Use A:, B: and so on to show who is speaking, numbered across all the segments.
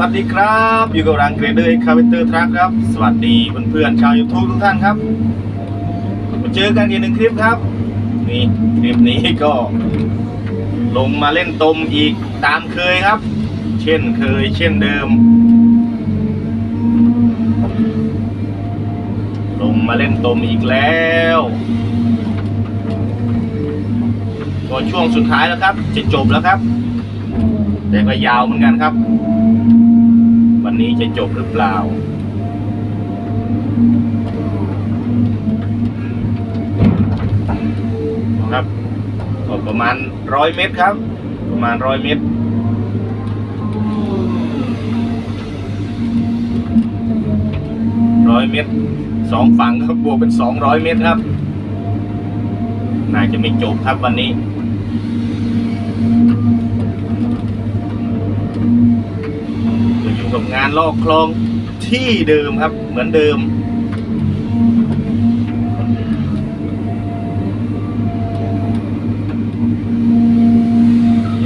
A: วัสดีครับ อยู่กับรังเกรเดอร์คาเวเตอร์ทรัคครับ สวัสดีเพื่อนๆชาวยูทูบทุกท่านครับมาเจอกันอีกหนึ่งคลิปครับ นี่คลิปนี้ก็ ลงมาเล่นตมอีกตามเคยครับ เช่นเคย เช่นเดิม ลงมาเล่นตมอีกแล้วก็ช่วงสุดท้ายแล้วครับ จะจบแล้วครับ แต่ก็ยาวเหมือนกันครับ นี้จะจบหรือเปล่า ครับก็ประมาณร้อยเมตรครับ ประมาณร้อยเมตรร้อยเมตรสองฝั่งครับบวกเป็นสองร้อยเมตรครับ น่าจะไม่จบครับวันนี้ งานลอกคลองที่เดิมครับ เหมือนเดิม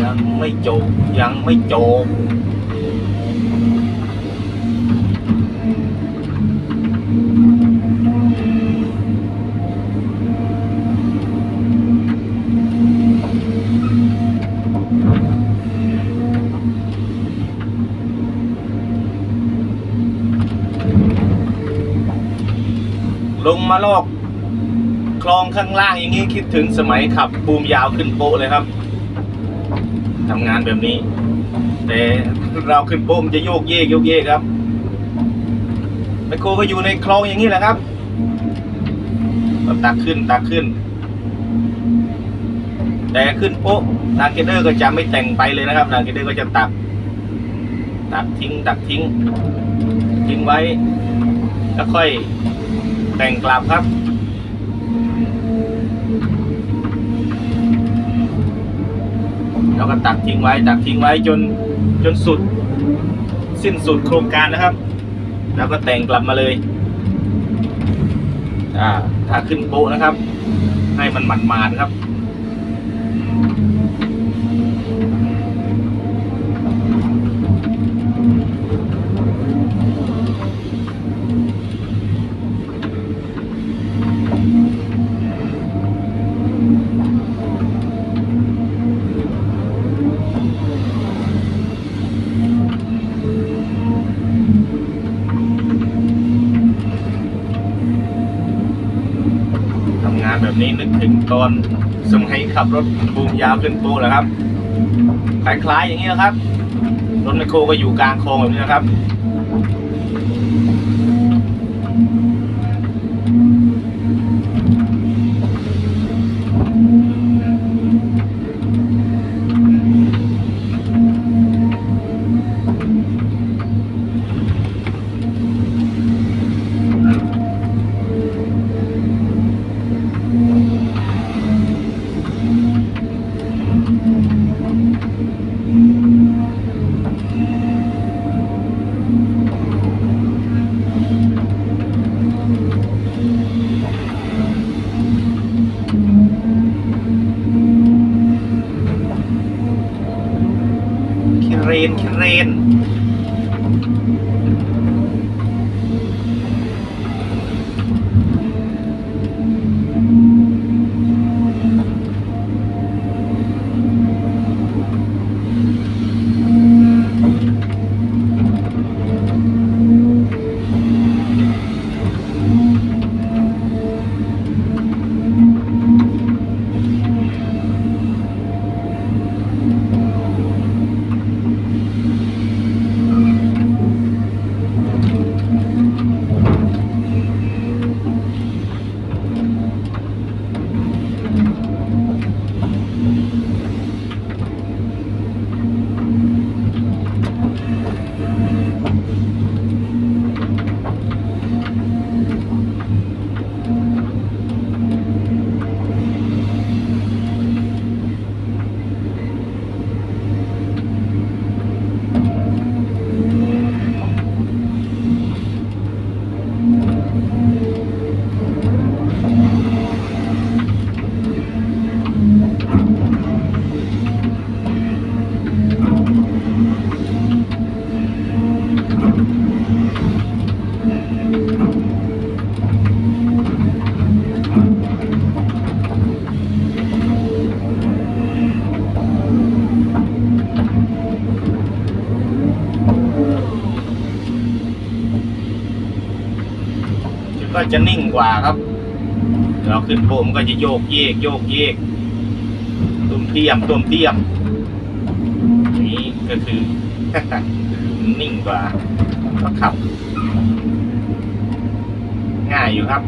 A: ยังไม่จบยังไม่จบ มาลอกคลองข้างล่างอย่างนี้คิดถึงสมัยขับบูมยาวขึ้นโป๊ะเลยครับทำงานแบบนี้ แต่เราขึ้นโป๊ะมันจะโยกเยกโยกเยกครับไมโครก็อยู่ในคลองอย่างนี้แหละครับตักขึ้นตักขึ้น แต่ขึ้นโป๊ะนาเกเดอร์ก็จะไม่แต่งไปเลยนะครับนาเกเดอร์ก็จะตัก ตักทิ้งตักทิ้งทิ้งไว้ แล้วค่อย แต่งกลับครับแล้วก็ตักทิ้งไว้ตักทิ้งไว้จนจนสุด สิ้นสุดโครงการนะครับ แล้วก็แต่งกลับมาเลยอ่าถ้าขึ้นโป๊ะนะครับ ให้มันหมันๆครับ นี้นึกถึงตอนสมัยขับรถบูมยาวขึ้นโป๊ะแหละครับ คล้ายๆอย่างนี้นะครับ รถไมโครก็อยู่กลางคลองแบบนี้นะครับ รน ก็จะนิ่งกว่าครับเราขึ้นโบมก็จะโยกเยกโยกเยกตุ้มเทียมตุ้มเทียมนี้ก็คือนิ่งกว่าก็ขับ ง่ายอยู่ครับ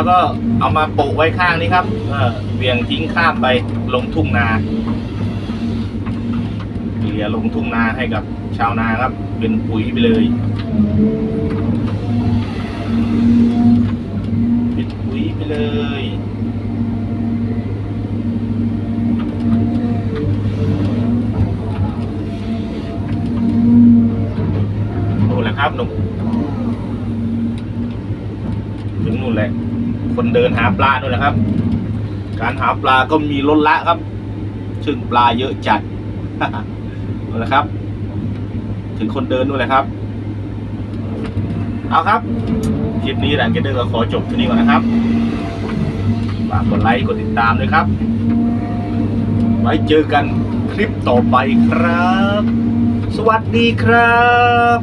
A: แล้วก็เอามาโปะไว้ข้างนี้ครับเออเบี่ยงทิ้งข้ามไปลงทุ่งนาเหลือลงทุ่งนาให้กับชาวนาครับ เป็นปุ๋ยไปเลยเป็นปุ๋ยไปเลยโอ้แหละครับหนุ่มถึงนู่นแหละ คนเดินหาปลานู่นะครับ การหาปลาก็มีล้นละครับ ซึ่งปลาเยอะจัดนะครับ ถึงคนเดินนู่นแหละครับ เอาครับ คลิปนี้แหละก็เดินก็ขอจบที่นี่ก่อนนะครับฝากกดไลค์กดติดตามด้วยครับ ไว้เจอกันคลิปต่อไปครับ สวัสดีครับ